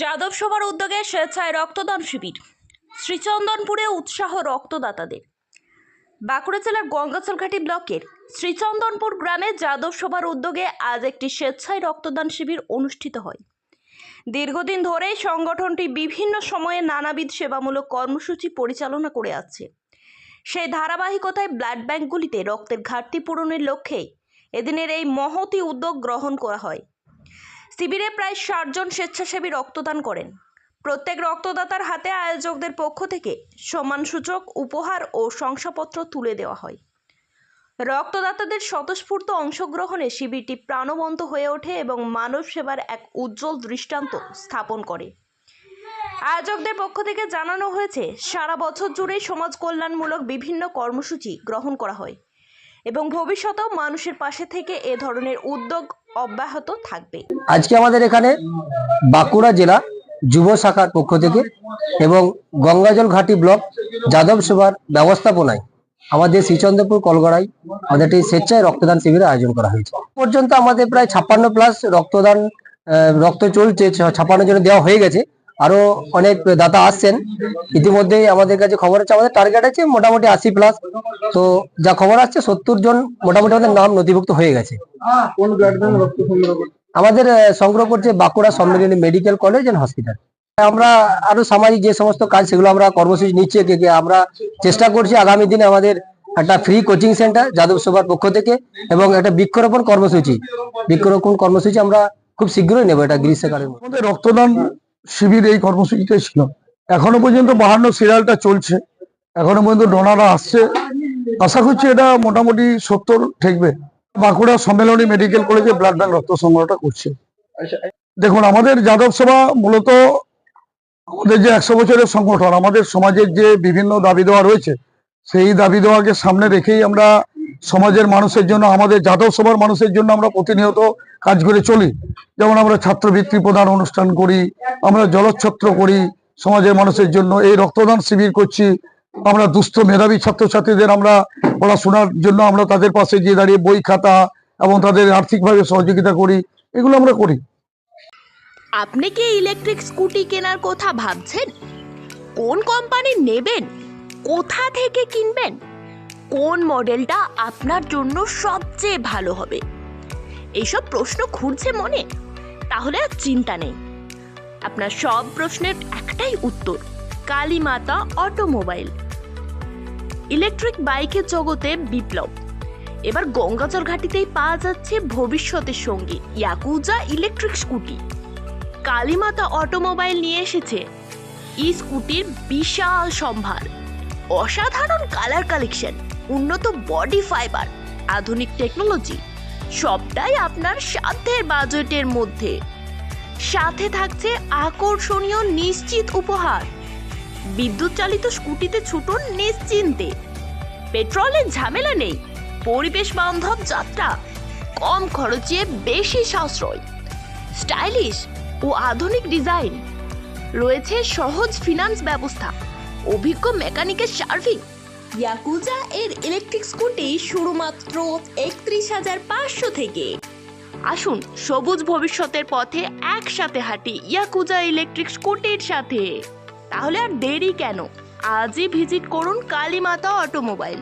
যাদব সভার উদ্যোগে স্বেচ্ছায় রক্তদান শিবির। শ্রীচন্দনপুরে উৎসাহ রক্তদাতাদের। বাঁকুড়া জেলার গঙ্গাচলঘাটি ব্লকের শ্রীচন্দনপুর গ্রামে যাদব সভার উদ্যোগে আজ একটি স্বেচ্ছায় রক্তদান শিবির অনুষ্ঠিত হয়। দীর্ঘদিন ধরে সংগঠনটি বিভিন্ন সময়ে নানাবিধ সেবামূলক কর্মসূচি পরিচালনা করে আসছে সেই ধারাবাহিকতায় ব্লাড ব্যাংকগুলিতে রক্তের ঘাটতি পূরণের লক্ষ্যে এদিনের এই মহতি উদ্যোগ গ্রহণ করা হয়। শিবিরে প্রায় ষাটজন স্বেচ্ছাসেবী রক্তদান করেন। প্রত্যেক রক্তদাতার হাতে আয়োজকদের পক্ষ থেকে সম্মানসূচক উপহার ও শংসাপত্র তুলে দেওয়া হয়। রক্তদাতাদের স্বতঃস্ফূর্ত অংশগ্রহণে শিবিরটি প্রাণবন্ত হয়ে ওঠে এবং মানব সেবার এক উজ্জ্বল দৃষ্টান্ত স্থাপন করে। আয়োজকদের পক্ষ থেকে জানানো হয়েছে, সারা বছর জুড়েই সমাজ কল্যাণমূলক বিভিন্ন কর্মসূচি গ্রহণ করা হয় এবং ভবিষ্যতেও মানুষের পাশে থেকে এ ধরনের উদ্যোগ অব্যাহত থাকবে। আজকে আমাদের এখানে বাঁকুড়া জেলা যুব শাখার পক্ষ থেকে এবং গঙ্গাজল ঘাটি ব্লক যাদব সভার ব্যবস্থাপনায় আমাদের শ্রীচন্দ্রপুর কলগড়ায় আমাদের একটি স্বেচ্ছায় রক্তদান শিবিরের আয়োজন করা হয়েছে। পর্যন্ত আমাদের প্রায় ছাপ্পান্ন প্লাস রক্তদান রক্ত চলছে ছাপ্পান্ন জন দেওয়া হয়ে গেছে। আরও অনেক দাতা আসছেন। ইতিমধ্যে আমাদের কাছে খবর আছে, আমাদের টার্গেট আছে মোটামুটি আশি প্লাস তো যা খবর আসছে, সত্তর জন মোটামুটি আমাদের নাম নথিভুক্ত হয়ে গেছে। কোন ব্লাড ব্যাংক রক্ত সংগ্রহ করছে আমাদের সংগ্রহ করছে Bankura Sammilani medical college and hospital আমরা আরও সামাজিক যে সমস্ত কাজ সেগুলো আমরা কর্মসূচি নিচ্ছি একে। আমরা চেষ্টা করছি আগামী দিনে আমাদের একটা ফ্রি কোচিং সেন্টার যাদব সভার পক্ষ থেকে এবং একটা বৃক্ষরোপণ কর্মসূচি। বৃক্ষরোপণ কর্মসূচি আমরা খুব শীঘ্রই নেব এটা গ্রীষ্মকালের মধ্যে। আমাদের রক্তদান শিবির এই কর্মসূচিটাই ছিল। এখনও পর্যন্ত বাহান্ন সিরিয়ালটা চলছে। এখনও পর্যন্ত ডোনাররা আসছে। আশা করছি এটা মোটামুটি সত্তর ঠেকবে। বাঁকুড়া সম্মেলনী মেডিকেল কলেজে ব্লাড ব্যাংক রক্ত সংগ্রহটা করছে। দেখুন, আমাদের যাদব সভা মূলত আমাদের যে একশো বছরের সংগঠন, আমাদের সমাজের যে বিভিন্ন দাবি দেওয়া রয়েছে, সেই দাবি দেওয়াকে সামনে রেখেই আমরা সমাজের মানুষের জন্য, আমাদের যাদব সভার মানুষের জন্য আমরা প্রতিনিয়ত কাজ করে চলি। যেমন আমরা ছাত্রবৃত্তি প্রদান অনুষ্ঠান করি, আমরা জলচ্ছত্র করি, সমাজের মানুষের জন্য এই রক্তদান শিবির করছি। আমরা দুস্থ মেধাবী ছাত্রছাত্রীদের আমরা পড়াশোনার জন্য আমরা তাদের পাশে গিয়ে দাঁড়িয়ে বই খাতা এবং তাদের আর্থিকভাবে সহযোগিতা করি, এগুলো আমরা করি। আপনি কি ইলেকট্রিক স্কুটি কেনার কথা ভাবছেন? কোন কোম্পানি নেবেন? কোথা থেকে কিনবেন? কোন মডেলটা আপনার জন্য সবচেয়ে ভালো হবে? এইসব প্রশ্ন ঘুরছে মনে, তাহলে আর চিন্তা নেই। আপনার সব প্রশ্নের একটাই উত্তর, কালীমাতা অটোমোবাইল। ইলেকট্রিক বাইকের জগতে বিপ্লব। এবার গঙ্গাচর ঘাটিতেই পাওয়া যাচ্ছে ভবিষ্যতের সঙ্গী, Yakuza electric scooty. Kalimata automobile নিয়ে এসেছে। ই স্কুটির বিশাল সম্ভার। অসাধারণ কালার কালেকশন, উন্নত বডি ফাইবার, আধুনিক টেকনোলজি, সবটাই আপনার সাধ্যের বাজেটের মধ্যে। সাথে থাকছে আকর্ষণীয় নিশ্চিত উপহার। বিদ্যুৎ চালিত স্কুটিতে ছুটুন নিশ্চিন্তে। পেট্রোলের ঝামেলা নেই পরিবেশ বান্ধব যাত্রা কম খরচে বেশি সাশ্রয়। স্টাইলিশ ও আধুনিক ডিজাইন রয়েছে সহজ ফিনান্স ব্যবস্থা অভিজ্ঞ মেকানিকের সার্ভিং ইয়াকুজা এর ইলেকট্রিক স্কুটি শুধুমাত্র একত্রিশ হাজার পাঁচশো থেকে। আসুন সবুজ ভবিষ্যতের পথে একসাথে হাঁটি ইয়াকুজা ইলেকট্রিক স্কুটির সাথে। তাহলে আর দেরি কেন? আজই ভিজিট করুন কালীমাতা অটোমোবাইল।